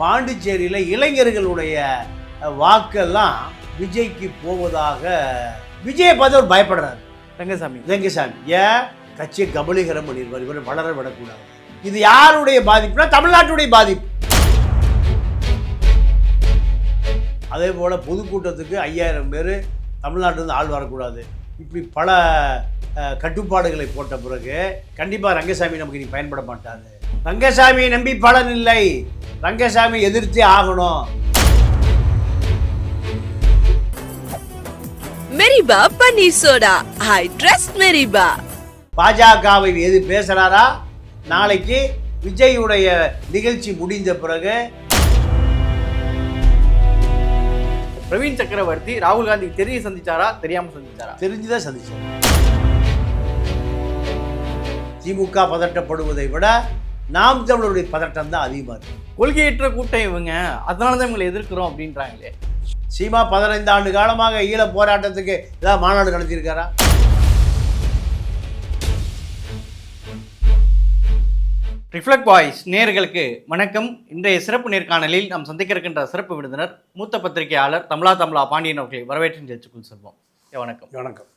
பாண்டிச்சேரியில் இளைஞர்களுடைய வாக்கெல்லாம் விஜய்க்கு போவதாக விஜயை பார்த்து அவர் பயப்படுறாரு. ரங்கசாமி. ரங்கசாமி. ஏன்? கட்சியை கபலீகரம் பண்ணிடுவார் இவர் வளர விடக்கூடாது. இது யாருடைய பாதிப்புனா தமிழ்நாட்டுடைய பாதிப்பு. அதே போல் பொதுக்கூட்டத்துக்கு ஐயாயிரம் பேர் தமிழ்நாட்டிலிருந்து ஆள் வரக்கூடாது. இப்படி பல கட்டுப்பாடுகளை போட்ட பிறகு கண்டிப்பாக ரங்கசாமி நமக்கு இனி பயன்பட மாட்டாரு. ரங்கசாமியை நம்பி பலன் இல்லை. ரங்கசாமி எதிர்த்தே ஆகணும். மெரிபா பன்னீர் சோடா. ஐ ட்ரஸ்ட் மெரிபா. பாஜகவை எது பேசுறாரா? நாளைக்கு விஜயுடைய நிகழ்ச்சி முடிந்த பிறகு. பிரவீன் சக்கரவர்த்தி ராகுல் காந்தி தெரிய சந்திச்சாரா? தெரியாம சந்திச்சாரா? தெரிஞ்சுதான் சந்திச்சார். திமுக பதட்டப்படுவதை விட நாம் தமிழருடைய பதட்டம் தான் அதிகமாக இருக்கு. கொள்கையற்ற கூட்டம் இவங்க அதனால தான் இவங்களை எதிர்க்கிறோம் அப்படின்றாங்களே. சீமா பதினைந்து ஆண்டு காலமாக ஈழ போராட்டத்துக்கு ஏதாவது மாநாடு நடத்தியிருக்காரா? ரிஃப்ளெக்ட் வாய்ஸ் நேயர்களுக்கு வணக்கம். இன்றைய சிறப்பு நேர்காணலில் நாம் சந்திக்க இருக்கின்ற சிறப்பு விருந்தினர் மூத்த பத்திரிகையாளர் தமிழா தமிழா பாண்டியன் அவர்களை வரவேற்று நிகழ்ச்சிக்குள் செல்வோம். வணக்கம். வணக்கம்.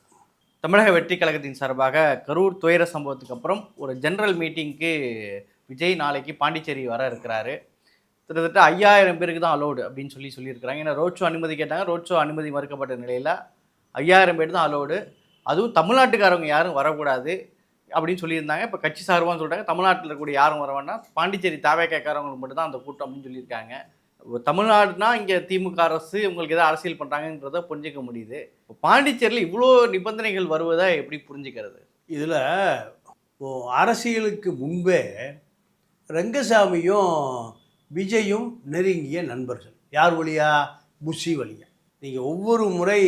தமிழக வெற்றி கழகத்தின் சார்பாக கரூர் துயர சம்பவத்துக்கு அப்புறம் ஒரு ஜெனரல் மீட்டிங்க்கு விஜய் நாளைக்கு பாண்டிச்சேரி வர இருக்கிறாரு. கிட்டத்தட்ட ஐயாயிரம் பேருக்கு தான் அலோடு அப்படின்னு சொல்லி சொல்லியிருக்கிறாங்க. ஏன்னா ரோட் ஷோ அனுமதி கேட்டாங்க. ரோட் ஷோ அனுமதி மறுக்கப்பட்ட நிலையில் ஐயாயிரம் பேர் தான் அலோடு அதுவும் தமிழ்நாட்டுக்காரவங்க யாரும் வரக்கூடாது அப்படின்னு சொல்லியிருந்தாங்க. இப்போ கட்சி சார்பான்னு சொல்லிட்டாங்க தமிழ்நாட்டில் இருக்கக்கூடிய யாரும் வர வேண்டாம். பாண்டிச்சேரி தாவேக்காரவங்களுக்கு மட்டும் தான் அந்த கூட்டம் அப்படின்னு சொல்லியிருக்காங்க. தமிழ்நாடுனா இங்கே திமுக அரசு உங்களுக்கு எதாவது அரசியல் பண்ணுறாங்கன்றத புரிஞ்சிக்க முடியுது. இப்போ பாண்டிச்சேரியில் இவ்வளோ நிபந்தனைகள் வருவதை எப்படி புரிஞ்சுக்கிறது? இதில் அரசியலுக்கு முன்பே ரங்கசாமியும் விஜயும் நெருங்கிய நண்பர்கள். யார் வழியா? புஷி வழியா. நீங்கள் ஒவ்வொரு முறை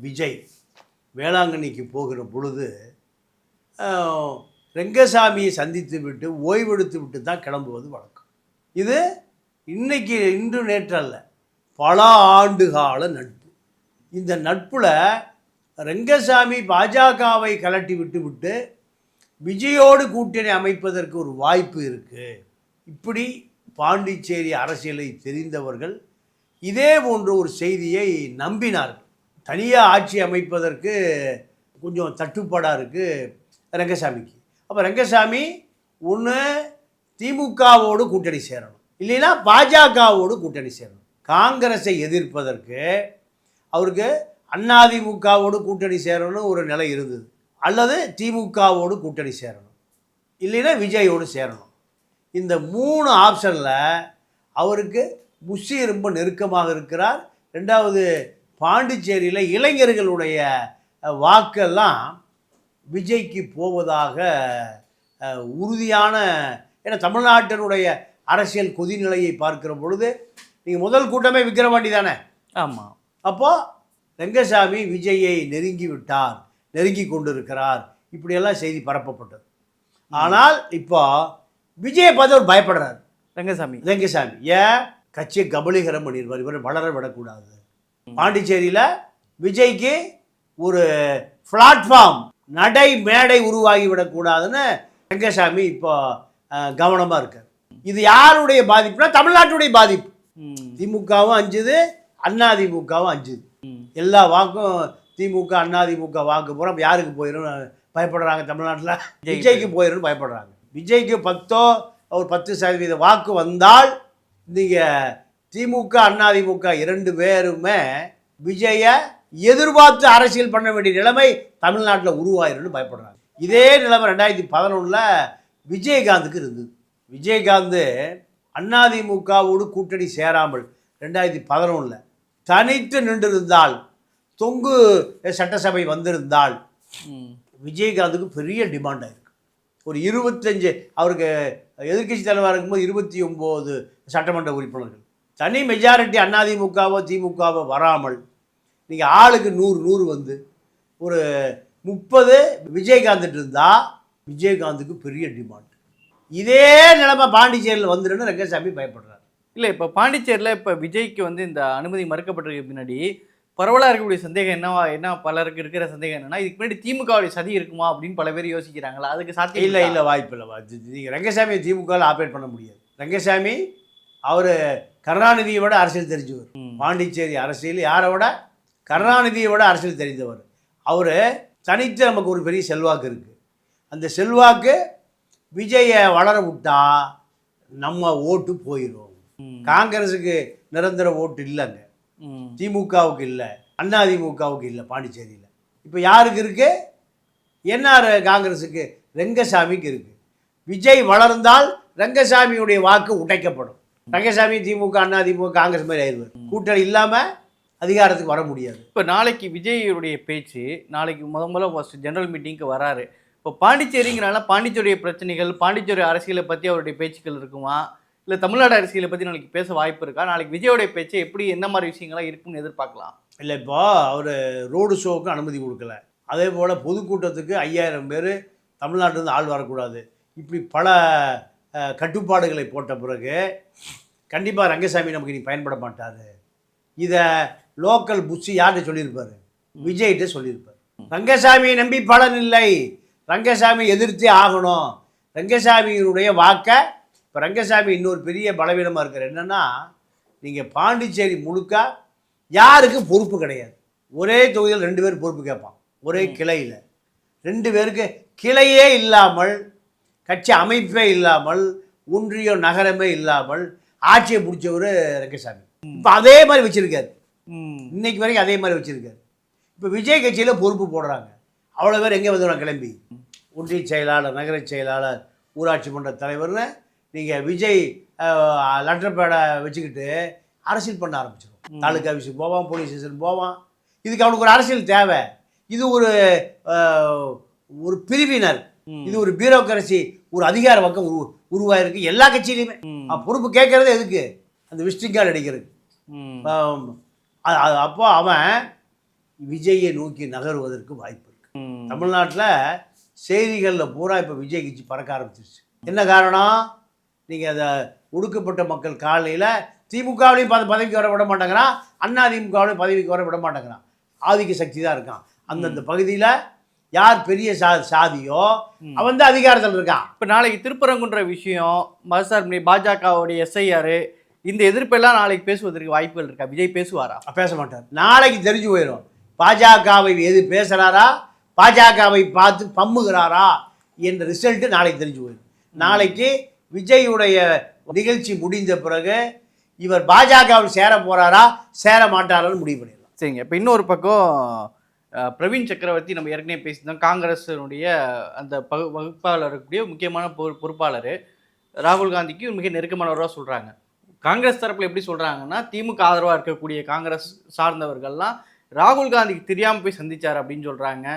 விஜய் வேளாங்கண்ணிக்கு போகிற பொழுது ரெங்கசாமியை ரங்கசாமியை சந்தித்து விட்டு ஓய்வெடுத்து விட்டு தான் கிளம்புவது வழக்கம். இது இன்னைக்கு இன்று நேற்றல்ல. பல ஆண்டு கால நட்பு. இந்த நட்பில் ரங்கசாமி பாஜகவை கலட்டி விட்டு விட்டு விஜயோடு கூட்டணி அமைப்பதற்கு ஒரு வாய்ப்பு இருக்குது இப்படி பாண்டிச்சேரி அரசியலை தெரிந்தவர்கள் இதே போன்ற ஒரு செய்தியை நம்பினார்கள். தனியாக ஆட்சி அமைப்பதற்கு கொஞ்சம் தட்டுப்பாடாக இருக்குது ரங்கசாமிக்கு. அப்போ ரங்கசாமி ஒன்று திமுகவோடு கூட்டணி சேரணும். இல்லைன்னா பாஜகவோடு கூட்டணி சேரணும். காங்கிரஸை எதிர்ப்பதற்கு அவருக்கு அதிமுகவோடு கூட்டணி சேரணும்னு ஒரு நிலை இருந்தது. அல்லது திமுகவோடு கூட்டணி சேரணும். இல்லைன்னா விஜயோடு சேரணும். இந்த மூணு ஆப்ஷனில் அவருக்கு புஷி ரொம்ப நெருக்கமாக இருக்கிறார். ரெண்டாவது பாண்டிச்சேரியில் இளைஞர்களுடைய வாக்கெல்லாம் விஜய்க்கு போவதாக உறுதியான ஏன்னா தமிழ்நாட்டினுடைய அரசியல் கொதிநிலையை பார்க்கிற பொழுது நீங்கள் முதல் கூட்டமே விக்கிரவாண்டி தானே? ஆமாம் அப்போ ரங்கசாமி விஜயை நெருங்கி விட்டார். நெருங்கி கொண்டிருக்கிறார். இப்படியெல்லாம் செய்தி பரப்பப்பட்டது. ஆனால் இப்போ விஜயை பார்த்து அவர் பயப்படுறார். ரங்கசாமி. ரங்கசாமி ஏன்? கட்சியை கபலீகரம் பண்ணிடுவார் இவர் வளர விடக்கூடாது. பாண்டிச்சேரியில் விஜய்க்கு ஒரு பிளாட்ஃபார்ம் நடை மேடை உருவாகி விடக்கூடாதுன்னு ரங்கசாமி இப்போ கவனமாக இருக்கார். இது யாருடைய பாதிப்புனா தமிழ்நாட்டுடைய பாதிப்பு. திமுகவும் அஞ்சுது அதிமுகவும் அஞ்சுது. ம். எல்லா வாக்கும் திமுக அதிமுக வாக்கு பூரா யாருக்கு போயிடும் பயப்படுறாங்க தமிழ்நாட்டில்? விஜய் விஜய்க்கு போயிடும் பயப்படுறாங்க. விஜய்க்கு பத்தோ ஒரு பத்து சதவீத வாக்கு வந்தால் நீங்கள் திமுக அதிமுக இரண்டு பேருமே விஜயை எதிர்பார்த்து அரசியல் பண்ண வேண்டிய நிலைமை தமிழ்நாட்டில் உருவாயிரும்னு பயப்படுறாங்க. இதே நிலைமை ரெண்டாயிரத்தி பதினொன்றில் விஜயகாந்துக்கு இருந்தது. விஜயகாந்த் அதிமுகவோடு கூட்டணி சேராமல் ரெண்டாயிரத்தி பதினொன்றில் தனித்து நின்றிருந்தால் தொங்கு சட்டசபை வந்திருந்தால் விஜயகாந்துக்கு பெரிய டிமாண்ட் ஆயிருக்கு ஒரு இருபத்தஞ்சு அவருக்கு எதிர்க்கட்சி தலைவராக இருக்கும்போது இருபத்தி ஒம்பது சட்டமன்ற உறுப்பினர்கள். தனி மெஜாரிட்டி அதிமுகவோ திமுகவோ வராமல் நீங்கள் ஆளுக்கு நூறு நூறு வந்து ஒரு முப்பது விஜயகாந்த் இருந்தால் விஜயகாந்துக்கு பெரிய டிமாண்ட் இதே நிலைமை பாண்டிச்சேரியில் வந்துடுன்னு ரங்கசாமி பயப்படுறாரு. இல்லை இப்போ பாண்டிச்சேரியில் இப்போ விஜய்க்கு வந்து இந்த அனுமதி மறுக்கப்பட்டிருக்கு பின்னாடி பரவலாக இருக்கக்கூடிய சந்தேகம் என்னவா என்ன பலருக்கு இருக்கிற சந்தேகம் என்னன்னா இதுக்கு முன்னாடி திமுகவுடைய சதி இருக்குமா அப்படின்னு பல பேர் யோசிக்கிறாங்களா அதுக்கு சாத்தியம் இல்லை? இல்லை வாய்ப்பு இல்லை நீங்கள் ரங்கசாமியை திமுகவில் ஆப்ரேட் பண்ண முடியாது ரங்கசாமி அவர் கருணாநிதியை விட அரசியல் தெரிஞ்சவர். பாண்டிச்சேரி அரசியல் யாரை விட கருணாநிதியை விட அரசியல் தெரிந்தவர் அவர் தனித்து நமக்கு ஒரு பெரிய செல்வாக்கு இருக்குது அந்த செல்வாக்கு விஜயை வளர விட்டா நம்ம ஓட்டு போயிடும். காங்கிரஸுக்கு நிரந்தர ஓட்டு இல்லைங்க. திமுகவுக்கு இல்லை அதிமுகவுக்கு இல்லை பாண்டிச்சேரியில். இப்போ யாருக்கு இருக்கு? என்ஆர் காங்கிரஸுக்கு ரெங்கசாமிக்கு இருக்கு. விஜய் வளர்ந்தால் ரெங்கசாமியுடைய வாக்கு உடைக்கப்படும். ரங்கசாமி திமுக அதிமுக காங்கிரஸ் மாதிரி ஆயிடுவார். கூட்டணி இல்லாமல் அதிகாரத்துக்கு வர முடியாது. இப்போ நாளைக்கு விஜயுடைய பேச்சு நாளைக்கு முத முதல்ல ஃபர்ஸ்ட் ஜெனரல் மீட்டிங்க்கு வராரு. இப்போ பாண்டிச்சேரிங்கிறனால பாண்டிச்சேரிய பிரச்சனைகள் பாண்டிச்சேரி அரசியலை பற்றி அவருடைய பேச்சுக்கள் இருக்குமா? இல்லை தமிழ்நாடு அரசியலை பற்றி நாளைக்கு பேச வாய்ப்பு இருக்கா? நாளைக்கு விஜயோடைய பேச்சு எப்படி என்ன மாதிரி விஷயங்கள்லாம் இருக்கும்னு எதிர்பார்க்கலாம்? இல்லை இப்போ அவர் ரோடு ஷோவுக்கு அனுமதி கொடுக்கல. அதே போல் பொதுக்கூட்டத்துக்கு ஐயாயிரம் பேர் தமிழ்நாட்டிலேருந்து ஆள் வரக்கூடாது. இப்படி பல கட்டுப்பாடுகளை போட்ட பிறகு கண்டிப்பாக ரங்கசாமி நமக்கு இனி பயன்பட மாட்டார். இதை லோக்கல் புஷ் யார்கிட்ட சொல்லியிருப்பார்? விஜய்கிட்ட சொல்லியிருப்பார். ரங்கசாமியை நம்பி பலன் இல்லை. ரங்கசாமி எதிர்த்தே ஆகணும். ரங்கசாமியினுடைய வாக்கை இப்போ ரங்கசாமி இன்னொரு பெரிய பலவீனமாக இருக்கிற என்னென்னா நீங்கள் பாண்டிச்சேரி முழுக்க யாருக்கும் பொறுப்பு கிடையாது. ஒரே தொகுதியில் ரெண்டு பேர் பொறுப்பு கேட்பான். ஒரே கிளையில். ரெண்டு பேருக்கு கிளையே இல்லாமல் கட்சி அமைப்பே இல்லாமல் ஒன்றியம் நகரமே இல்லாமல் ஆட்சியை பிடிச்சவர் ரங்கசாமி. இப்போ அதே மாதிரி வச்சிருக்காரு. இன்னைக்கு வரைக்கும் அதே மாதிரி வச்சிருக்காரு. இப்போ விஜய் கட்சியில் பொறுப்பு போடுறாங்க. அவ்வளோ பேர் எங்கே வந்துடுவாங்க கிளம்பி. ஒன்றிய செயலாளர் நகர செயலாளர் ஊராட்சி மன்ற தலைவர்னு நீங்கள் விஜய் லெட்டர் பேடை வச்சுக்கிட்டு அரசியல் பண்ண ஆரம்பிச்சிடும் தாலுக்கா ஆஃபீஸுக்கு போவான் போலீஸ் ஸ்டேஷன் போவான். இதுக்கு அவனுக்கு ஒரு அரசியல் தேவை. இது ஒரு ஒரு பிரிவினர். இது ஒரு பியூரோக்ரசி ஒரு அதிகார பக்கம் உரு உருவாயிருக்கு எல்லா கட்சியிலையுமே பொறுப்பு கேட்கறது எதுக்கு? அந்த விசிட்டிங் கார்டு அடிக்கிறது அப்போ அவன் விஜயை நோக்கி நகருவதற்கு வாய்ப்பு இருக்கு. தமிழ்நாட்டில் செய்திகளில் பூரா இப்போ விஜய் கட்சி பறக்க ஆரம்பிச்சிருச்சு. என்ன காரணம்? நீங்கள் அதை ஒடுக்கப்பட்ட மக்கள் காலையில் திமுகவிலையும் பத பதவிக்கு வர விட மாட்டேங்கிறான். அண்ணா திமுகவிலையும் பதவிக்கு வர விட மாட்டேங்கிறான். ஆதிக்க சக்தி தான் இருக்கான். அந்தந்த பகுதியில் யார் பெரிய சா சாதியோ அவன் தான் அதிகாரத்தில் இருக்கான். இப்போ நாளைக்கு திருப்பரங்குன்ற விஷயம் மதசார்பு பாஜகவுடைய எஸ்ஐஆர் இந்த எதிர்ப்பெல்லாம் நாளைக்கு பேசுவதற்கு வாய்ப்புகள் இருக்கா? விஜய் பேசுவாரா? பேச மாட்டார். நாளைக்கு தெரிஞ்சு போயிடும் பாஜகவை எது பேசுகிறாரா பாஜகவை பார்த்து பம்முகிறாரா? என்ற ரிசல்ட்டு நாளைக்கு தெரிஞ்சு போயிடும் நாளைக்கு விஜயுடைய நிகழ்ச்சி முடிந்த பிறகு இவர் பாஜகவில் சேர போகிறாரா சேர மாட்டாரான்னு முடிவு பண்ணிடலாம். சரிங்க. இப்போ இன்னொரு பக்கம் பிரவீன் சக்கரவர்த்தி நம்ம ஏற்கனவே பேசியிருந்தோம். காங்கிரஸினுடைய அந்த பகு வகுப்பாளர் இருக்கக்கூடிய முக்கியமான பொறு பொறுப்பாளர் ராகுல் காந்திக்கு மிக நெருக்கமானவராக சொல்கிறாங்க காங்கிரஸ் தரப்பில் எப்படி சொல்கிறாங்கன்னா திமுக ஆதரவாக இருக்கக்கூடிய காங்கிரஸ் சார்ந்தவர்கள்லாம் ராகுல் காந்திக்கு தெரியாமல் போய் சந்திச்சார் அப்படின்னு சொல்கிறாங்க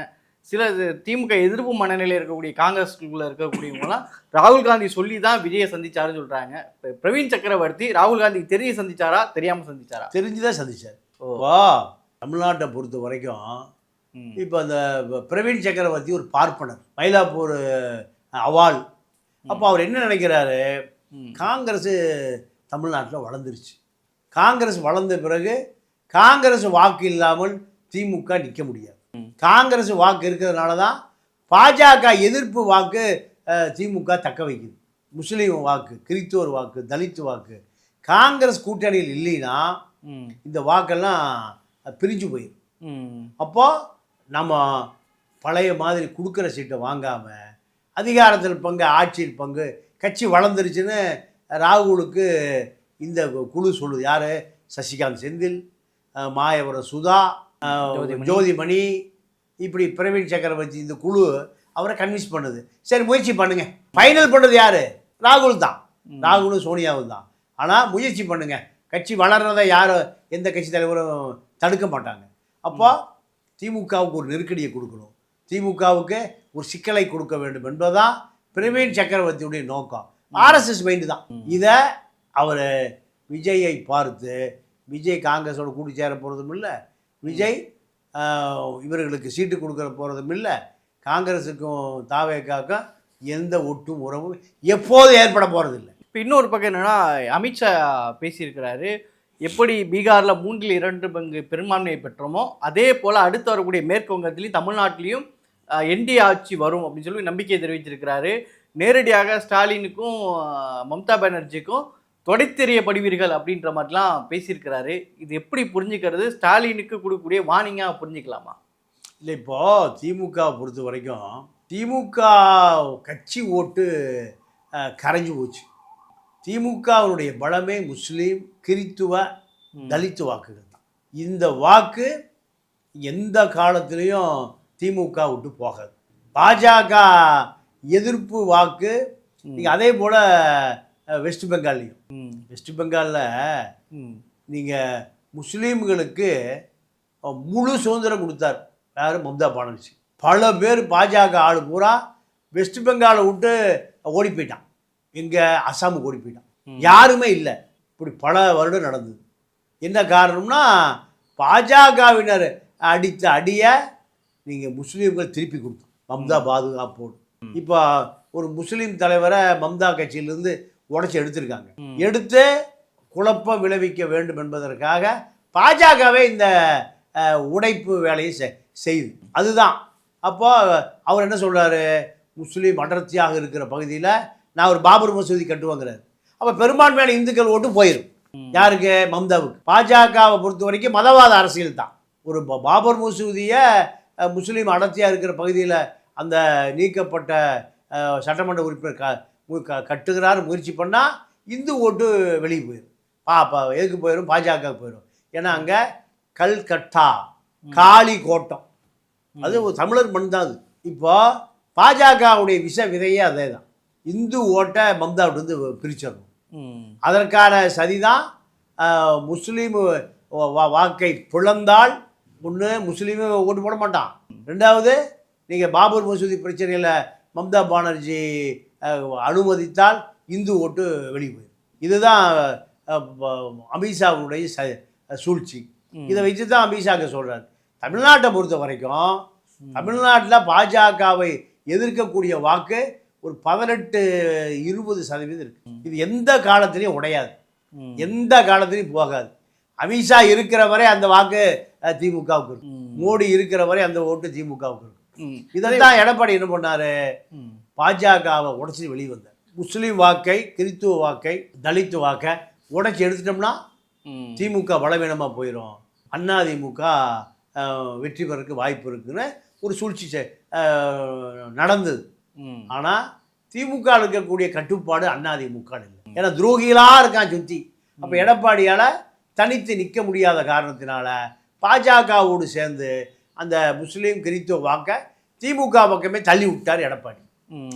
சில திமுக எதிர்ப்பு மனநிலையில் இருக்கக்கூடிய காங்கிரஸ்குள்ளே இருக்கக்கூடியவங்களாம் ராகுல் காந்தி சொல்லி தான் விஜயை சந்திச்சாருன்னு சொல்கிறாங்க இப்போ பிரவீன் சக்கரவர்த்தி ராகுல் காந்திக்கு தெரிய சந்திச்சாரா? தெரியாமல் சந்திச்சாரா? தெரிஞ்சுதான் சந்திச்சார். ஓ. தமிழ்நாட்டை பொறுத்த வரைக்கும். இப்போ அந்த பிரவீன் சக்கரவர்த்தி ஒரு பார்ப்பனர் மயிலாப்பூர் அவால் அப்போ அவர் என்ன நினைக்கிறாரு. காங்கிரஸ் தமிழ்நாட்டில் வளர்ந்துருச்சு. காங்கிரஸ் வளர்ந்த பிறகு காங்கிரஸ் வாக்கு இல்லாமல் திமுக நிற்க முடியாது. காங்கிரஸ் வாக்கு இருக்கிறதுனால தான் பாஜக எதிர்ப்பு வாக்கு திமுக தக்க வைக்குது. முஸ்லீம் வாக்கு கிறிஸ்துவர் வாக்கு தலித் வாக்கு. காங்கிரஸ் கூட்டணியில் இல்லைன்னா இந்த வாக்கெல்லாம் பிரிஞ்சு போயிடும் ம். அப்போ நம்ம பழைய மாதிரி கொடுக்குற சீட்டை வாங்காமல் அதிகாரத்தில் பங்கு ஆட்சியில் பங்கு கட்சி வளர்ந்துருச்சுன்னு ராகுலுக்கு இந்த குழு சொல்லுது. யார்? சசிகாந்த் செந்தில் மாயவரம் சுதா ஜோதிமணி. இப்படி பிரவீன் சக்கரவர்த்தி இந்த குழு அவரை கன்வின்ஸ் பண்ணுது. சரி முயற்சி பண்ணுங்க. ஃபைனல் பண்ணது யார்? ராகுல் தான். ராகுலும் சோனியாவும் தான். ஆனால் முயற்சி பண்ணுங்க. கட்சி வளர்றதை யாரும் எந்த கட்சி தலைவரும் தடுக்க மாட்டாங்க. அப்போ திமுகவுக்கு ஒரு நெருக்கடியை கொடுக்கணும். திமுகவுக்கு ஒரு சிக்கலை கொடுக்க வேண்டும் என்பதுதான் பிரவீன் சக்கரவர்த்தியுடைய நோக்கம். ஆர்எஸ்எஸ் மைண்டு தான். இதை அவர் விஜயை பார்த்து விஜய் காங்கிரஸோட கூட்டி சேர போகிறதும் இல்லை விஜய் இவர்களுக்கு சீட்டு கொடுக்குற போகிறதும் இல்லை. காங்கிரஸுக்கும் தாவேக்காக்கும் எந்த ஒட்டும் உறவும் எப்போதும் ஏற்பட போகிறதில்லை இப்போ இன்னொரு பக்கம் என்னென்னா அமித்ஷா பேசியிருக்கிறாரு. எப்படி பீகாரில் மூன்றில் இரண்டு பங்கு பெரும்பான்மையை பெற்றோமோ அதே போல் அடுத்து வரக்கூடிய மேற்கு வங்கத்திலையும் தமிழ்நாட்டிலையும் என்டிஏ ஆட்சி வரும் அப்படின்னு சொல்லி நம்பிக்கை தெரிவிச்சிருக்கிறாரு நேரடியாக ஸ்டாலினுக்கும் மம்தா பானர்ஜிக்கும் தொடைத்தெறியப்படுவீர்கள் அப்படின்ற மாதிரிலாம் பேசியிருக்கிறாரு. இது எப்படி புரிஞ்சுக்கிறது? ஸ்டாலினுக்கு கொடுக்கக்கூடிய வார்னிங்காக புரிஞ்சுக்கலாமா? இல்லை இப்போ திமுகவை பொறுத்த வரைக்கும் திமுக கட்சி ஓட்டு கரைஞ்சு போச்சு. திமுகவுடைய பலமே முஸ்லீம் கிறித்துவ தலித்து வாக்குகள் தான். இந்த வாக்கு எந்த காலத்திலையும் திமுக விட்டு போகாது. பாஜக எதிர்ப்பு வாக்கு நீங்கள் அதே போல் வெஸ்ட் பெங்கால்லையும் வெஸ்ட் பெங்காலில் நீங்கள் முஸ்லீம்களுக்கு முழு சுதந்திரம் கொடுத்தார். யார்? மம்தா பானர்ஜி. பல பேர் பாஜக ஆள் பூரா வெஸ்ட் பெங்காலை விட்டு ஓடி போயிட்டான். எங்கே அஸ்ஸாமுக்கு ஓடி போயிட்டான். யாருமே இல்லை. இப்படி பல வருடம் நடந்தது. என்ன காரணம்னா பாஜகவினர் அடித்த அடியை நீங்கள் முஸ்லீம்கள் திருப்பி கொடுத்தோம். மம்தா பாதுகாப்போடு. இப்போ ஒரு முஸ்லீம் தலைவரை மம்தா கட்சியிலேருந்து உடச்சி எடுத்திருக்காங்க. எடுத்து குழப்பம் விளைவிக்க வேண்டும் என்பதற்காக பாஜகவே இந்த உடைப்பு வேலையை செ- செய்யுது அதுதான். அப்போ அவர் என்ன சொல்றாரு? முஸ்லீம் அடர்த்தியாக இருக்கிற பகுதியில் நான் ஒரு பாபர் மசூதி கட்டுவாங்கிறாரு. அப்போ பெரும்பான்மையான இந்துக்கள் ஓட்டு போயிடும் யாருக்கு? மம்தாவுக்கு. பாஜகவை பொறுத்த வரைக்கும் மதவாத அரசியல் தான். ஒரு பாபர் மசூதியை முஸ்லீம் அடர்த்தியாக இருக்கிற பகுதியில் அந்த நீக்கப்பட்ட சட்டமன்ற உறுப்பினர் க க- கட்டுகிறார் முயற்சி பண்ணால் இந்து ஓட்டு வெளியே போயிடும் பா பா எதுக்கு போயிடும் பாஜக போயிடும் ஏன்னா அங்கே கல்கட்டா காளி கோட்டம். அது ஒரு தமிழர் மண் தான் அது. இப்போ பாஜகவுடைய விஷ விதையே அதே தான் இந்து ஓட்டை மம்தா வந்து பிரிச்சிடணும். அதற்கான சதிதான் முஸ்லீம் வாக்கை பிளந்தால் ஒன்று முஸ்லீமு ஓட்டு போட மாட்டான். ரெண்டாவது நீங்கள் பாபர் மசூதி பிரச்சனையில் மம்தா பானர்ஜி அனுமதித்தால் இந்து ஓட்டு வெளியே போயிடும் இதுதான் அமித்ஷாவுடைய ச சூழ்ச்சி. இதை வச்சு தான் அமித்ஷாக்கு சொல்கிறார் தமிழ்நாட்டை பொறுத்த வரைக்கும் தமிழ்நாட்டில் பாஜகவை எதிர்க்கக்கூடிய வாக்கு ஒரு பதினெட்டு இருபது சதவீதம் இருக்கு. இது எந்த காலத்திலையும் உடையாது. எந்த காலத்திலையும் போகாது. அமித்ஷா இருக்கிற வரை அந்த வாக்கு திமுகவுக்கு இருக்கும். ம். மோடி இருக்கிற வரை அந்த ஓட்டு திமுகவுக்கு இருக்கும். ம். இதைத்தான் எடப்பாடி என்ன பண்ணாரு? பாஜகவை உடச்சி வெளியே வந்தார் முஸ்லீம் வாக்கை கிறித்துவ வாக்கை தலித்து வாக்கை உடைச்சி எடுத்துட்டோம்னா திமுக பலவீனமாக போயிடும் அதிமுக வெற்றி பெறக்கு வாய்ப்பு இருக்குன்னு ஒரு சூழ்ச்சி நடந்தது. ஆனால் திமுக இருக்கக்கூடிய கட்டுப்பாடு அதிமுக இல்லை. ஏன்னா துரோகிகளாக இருக்கான் சுற்றி அப்போ எடப்பாடியால் தனித்து நிற்க முடியாத காரணத்தினால பாஜகவோடு சேர்ந்து அந்த முஸ்லீம் கிறித்துவ வாக்கை திமுக பக்கமே தள்ளி விட்டார் எடப்பாடி.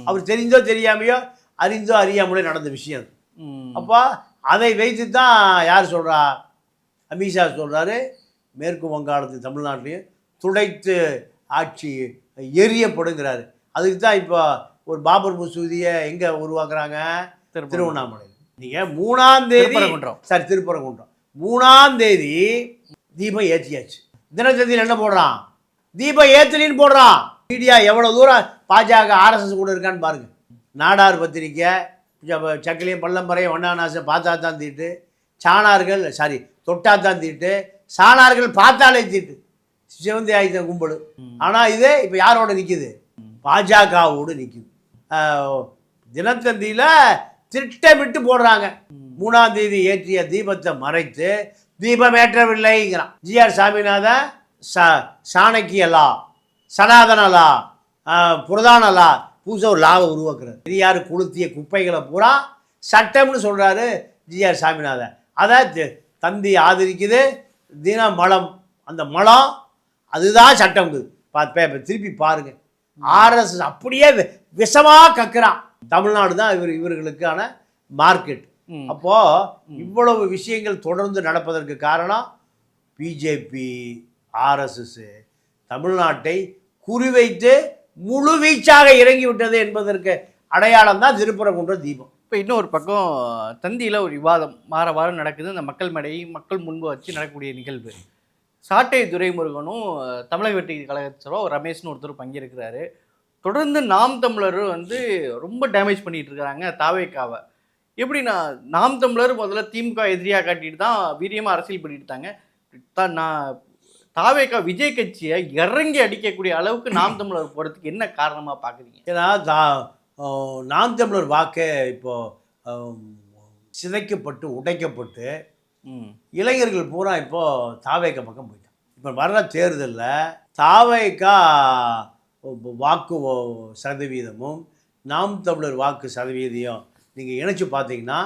அவர் தெரிந்தோ தெரியாமையோ அறிந்தோ அறியாமலே நடந்த விஷயம் அது. அப்போ அதை வைத்து தான் யார் சொல்கிறா அமித்ஷா சொல்கிறாரு மேற்கு வங்காளத்து தமிழ்நாட்டிலையும் துடைத்து ஆட்சி எரியப்படுங்கிறாரு. அதுக்கு தான் இப்போ ஒரு பாபர் மசூதியை எங்கே உருவாக்குறாங்க. திருவண்ணாமலை நீங்கள் மூணாம் தேதி. சரி திருப்பரங்குன்றம். மூணாம் தேதி தீபம் ஏற்றியாச்சு தினத்தந்தியில் என்ன போடுறான்? தீபம் ஏத்தலின்னு போடுறான். மீடியா எவ்வளோ தூரம் பாஜக ஆர்எஸ்எஸ் கூட இருக்கான்னு பாருங்க. நாடார் பத்திரிக்கை சக்கிலியம் பள்ளம்பறையும் ஒன்னாநாசம் பார்த்தா தான் தீட்டு. சாணார்கள் சாரி தொட்டா தான் தீட்டு. சாணார்கள் பார்த்தாலே தீட்டு. சிவந்தி ஆயுத கும்பல். ஆனால் இது இப்போ யாரோட நிற்கிது பாஜகவோடு நிற்கிது தினத்தந்தியில் திட்டமிட்டு போடுறாங்க. மூணாம் தேதி ஏற்றிய தீபத்தை மறைத்து தீபம் ஏற்றவில்லைங்கிறான். ஜிஆர் சாமிநாதன் ச சாணக்கியலா? சனாதனலா புரதானலா புதுசாக ஒரு லாவை உருவாக்குறாரு. பெரியார் கொளுத்திய குப்பைகளை பூரா சட்டம்னு சொல்கிறாரு ஜிஆர் சாமிநாதன். அதை தந்தி ஆதரிக்குது தின மலம் அந்த மலம் அதுதான் சட்டம். பா பே- பே- திருப்பி பாருங்க. ஆர்எஸ்எஸ் அப்படியே வி- விஷமா கக்குறான் தமிழ்நாடு தான் இவர் இவர்களுக்கான மார்க்கெட். ம். அப்போ இவ்வளவு விஷயங்கள் தொடர்ந்து நடப்பதற்கு காரணம் பிஜேபி ஆர்எஸ்எஸ் தமிழ்நாட்டை குறிவைத்து முழுவீச்சாக இறங்கி விட்டது என்பதற்கு அடையாளம் தான் திருப்பரங்குன்ற தீபம். இப்போ இன்னொரு பக்கம் தந்தியில் ஒரு விவாதம். வார வாரம் நடக்குது. இந்த மக்கள் மேடை மக்கள் முன்பு வச்சு நடக்கக்கூடிய நிகழ்வு. சாட்டை துரைமுருகனும் தமிழக வெற்றி கழகத்தரோ ரமேஷ்னு ஒருத்தர் பங்கேற்கிறாரு. தொடர்ந்து நாம் தமிழர் வந்து ரொம்ப டேமேஜ் இருக்கிறாங்க இருக்காங்க தாவேக்காவை. எப்படின்னா நாம் தமிழர் முதல்ல திமுக எதிரியாக காட்டிட்டு தான் வீரியமாக அரசியல் பண்ணிட்டு இருந்தாங்க. தான் நான் தாவேக்கா விஜய் கட்சியை இறங்கி அடிக்கக்கூடிய அளவுக்கு நாம் தமிழர் போகிறதுக்கு என்ன காரணமாக பார்க்குறீங்க ஏன்னா தா நாம் தமிழர் வாக்கை இப்போ அஹ், சிதைக்கப்பட்டு உடைக்கப்பட்டு இளைஞர்கள் பூரா இப்போ தாவேக்க பக்கம் போயிட்டாங்க இப்போ வர்ற தேர்தலில் தாவேக்கா வாக்கு சதவீதமும் நாம் தமிழர் வாக்கு சதவீதம் நீங்கள் இணைச்சு பார்த்தீங்கன்னா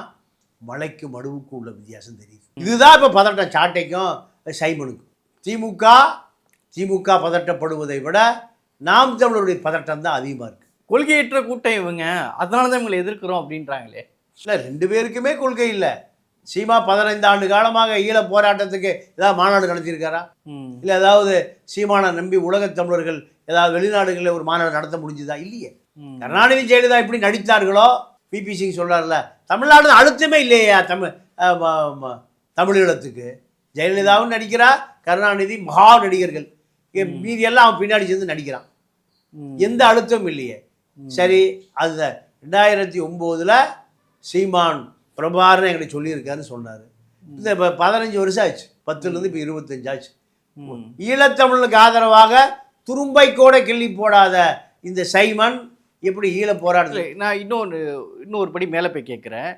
மலைக்கு மடுவுக்கு உள்ள வித்தியாசம் தெரியுது. இதுதான் இப்போ பதட்டம் சாட்டைக்கும் சைமனுக்கும். திமுக திமுக பதட்டப்படுவதை விட நாம் தமிழருடைய பதட்டம் தான் அதிகமாக இருக்குது கொள்கையற்ற கூட்டம் இவங்க அதனால தான் இவங்களை எதிர்க்கிறோம் அப்படின்றாங்களே. இல்லை ரெண்டு பேருக்குமே கொள்கை இல்லை. சீமா பதினைந்து ஆண்டு காலமாக ஈழ போராட்டத்துக்கு ஏதாவது மாநாடு நடத்தியிருக்காரா? இல்லை ஏதாவது சீமானை நம்பி உலகத் தமிழர்கள் ஏதாவது வெளிநாடுகளில் ஒரு மாநாடு நடத்த முடிஞ்சுதா? இல்லையே. கருணாநிதி ஜெயலலிதா எப்படி நடித்தார்களோ? பிபி சிங் சொல்றாருல தமிழ்நாடு அழுத்தமே இல்லையா தமிழ் தமிழீழத்துக்கு? ஜெயலலிதாவும் நடிக்கிறா கருணாநிதி மகா நடிகர்கள். மீதி எல்லாம் அவன் பின்னாடி சேர்ந்து நடிக்கிறான். எந்த அழுத்தமும் இல்லையே. சரி அது ரெண்டாயிரத்தி ஒம்போதில் சீமான் பிரபாகரன் என்கிட்ட சொல்லியிருக்காருன்னு சொன்னார். இந்த இப்போ பதினஞ்சு வருஷம் ஆச்சு. பத்துலேருந்து இப்போ இருபத்தஞ்சு ஆச்சு. ம். ஈழத்தமிழுக்கு ஆதரவாக துரும்பை கூட கிள்ளி போடாத இந்த சைமன் எப்படி ஈழ போராட்டத்தில் நான் இன்னொன்று இன்னொரு படி மேலே போய் கேட்குறேன்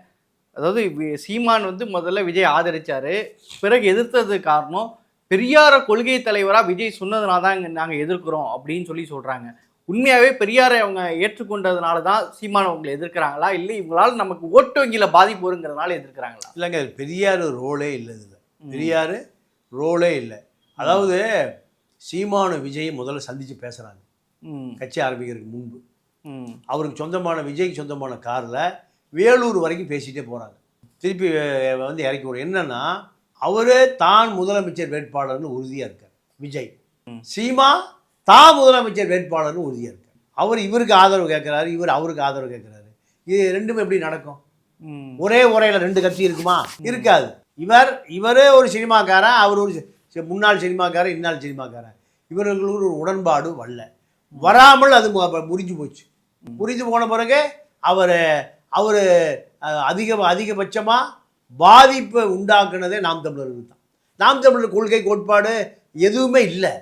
அதாவது சீமான் வந்து முதல்ல விஜய் ஆதரிச்சாரு பிறகு எதிர்த்தது காரணம் பெரியார கொள்கை தலைவராக விஜய் சொன்னதுனால தான் நாங்கள் எதிர்க்கிறோம் அப்படின்னு சொல்லி சொல்கிறாங்க உண்மையாகவே பெரியாரை அவங்க ஏற்றுக்கொண்டதுனால தான் சீமான் அவங்களை எதிர்க்கிறாங்களா? இல்லை இவங்களால நமக்கு ஓட்டு வங்கியில் பாதிப்பு வருங்கிறதுனால எதிர்க்கிறாங்களா? இல்லைங்க பெரியார் ரோலே இல்லை இதில். பெரியார் ரோலே இல்லை. அதாவது சீமானு விஜய் முதல்ல சந்தித்து பேசுகிறாங்க கட்சி ஆரம்பிக்கிறதுக்கு முன்பு. அவருக்கு சொந்தமான விஜய்க்கு சொந்தமான காரில் வேலூர் வரைக்கும் பேசிகிட்டே போகிறாங்க திருப்பி வந்து இறக்கி விடும் என்னன்னா அவர் தான் முதலமைச்சர் வேட்பாளர்னு உறுதியாக இருக்கார் விஜய். சீமா தான் முதலமைச்சர் வேட்பாளர்னு உறுதியாக இருக்கார். அவர் இவருக்கு ஆதரவு கேட்குறாரு இவர் அவருக்கு ஆதரவு கேட்குறாரு. இது ரெண்டுமே எப்படி நடக்கும்? ஒரே உரையில் ரெண்டு கட்சி இருக்குமா? இருக்காது. இவர் இவரே ஒரு சினிமாக்காரன் அவர் ஒரு முன்னாள் சினிமாக்காரன் இந்நாள் சினிமாக்காரன். இவர்களுக்கு ஒரு உடன்பாடு வரல. வராமல் அது முறிஞ்சு போச்சு. முறிஞ்சு போன பிறகு அவர் அவர் அதிக அதிகபட்சமாக பாதிப்பை உண்டாக்குனதே நாம் தமிழருக்கு தான். நாம் தமிழர் கொள்கை கோட்பாடு எதுவுமே இல்லை.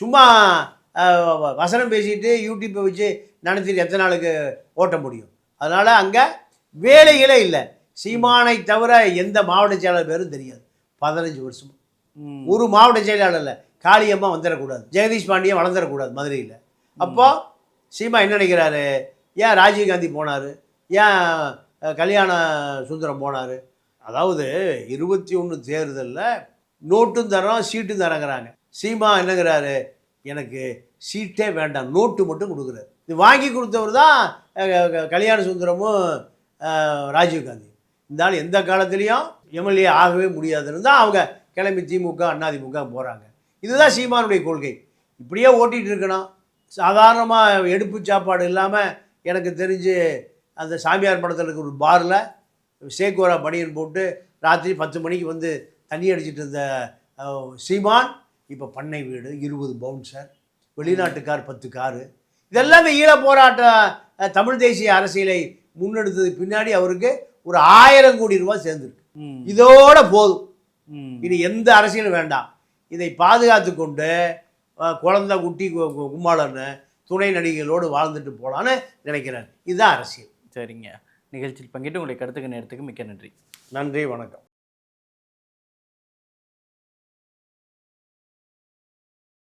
சும்மா வசனம் பேசிட்டு யூடியூப்பை வச்சு நடத்திட்டு எத்தனை நாளுக்கு ஓட்ட முடியும். அதனால் அங்கே வேலைகளே இல்லை. சீமானை தவிர எந்த மாவட்ட செயலாளர் பேரும் தெரியாது. பதினஞ்சு வருஷமா. ஒரு மாவட்ட செயலாளர் இல்லை. காளியம்மா வந்துடக்கூடாது. ஜெகதீஷ் பாண்டியன் வளர்ந்துடக்கூடாது மதுரையில். அப்போ சீமா என்ன நினைக்கிறாரு? ஏன் ராஜீவ்காந்தி போனார்? ஏன் கல்யாண சுந்தரம் போனார்? அதாவது இருபத்தி ஒன்று தேர்தலில் நோட்டும் தரோம் சீட்டும் தரங்கிறாங்க சீமா என்னங்கிறாரு? எனக்கு சீட்டே வேண்டாம் நோட்டு மட்டும் கொடுக்குறாரு. இது வாங்கி கொடுத்தவர் தான் கல்யாண சுந்தரமும் ராஜீவ்காந்தி இந்த ஆள் எந்த காலத்துலேயும் எம்எல்ஏ ஆகவே முடியாதுன்னு தான் அவங்க கிளம்பி திமுக அதிமுக போகிறாங்க இதுதான் சீமானுடைய கொள்கை. இப்படியே ஓட்டிகிட்டு இருக்கணும். சாதாரணமாக எடுப்பு சாப்பாடு இல்லாமல் எனக்கு தெரிஞ்சு அந்த சாமியார் படத்தில் இருக்க ஒரு பாரில் சேக்கோரா பனியன் போட்டு ராத்திரி பத்து மணிக்கு வந்து தண்ணி அடிச்சிட்டு இருந்த சீமான் இப்போ பண்ணை வீடு இருபது பவுன்சர் வெளிநாட்டு கார் பத்து காரு. இதெல்லாமே ஈழ போராட்ட தமிழ் தேசிய அரசியலை முன்னெடுத்தது பின்னாடி அவருக்கு ஒரு ஆயிரம் கோடி ரூபாய் சேர்ந்துருக்கு. இதோட போதும். இனி எந்த அரசியலும் வேண்டாம். இதை பாதுகாத்து கொண்டு குழந்தை குட்டி கும்மாளன்னு துணை நடிகைகளோடு வாழ்ந்துட்டு போகலான்னு நினைக்கிறேன் இதுதான் அரசியல். சரிங்க. நிகழ்ச்சியில் பங்கிட்டு உங்களுடைய கருத்துக்கு நேரத்துக்கு மிக்க நன்றி. நன்றி வணக்கம்.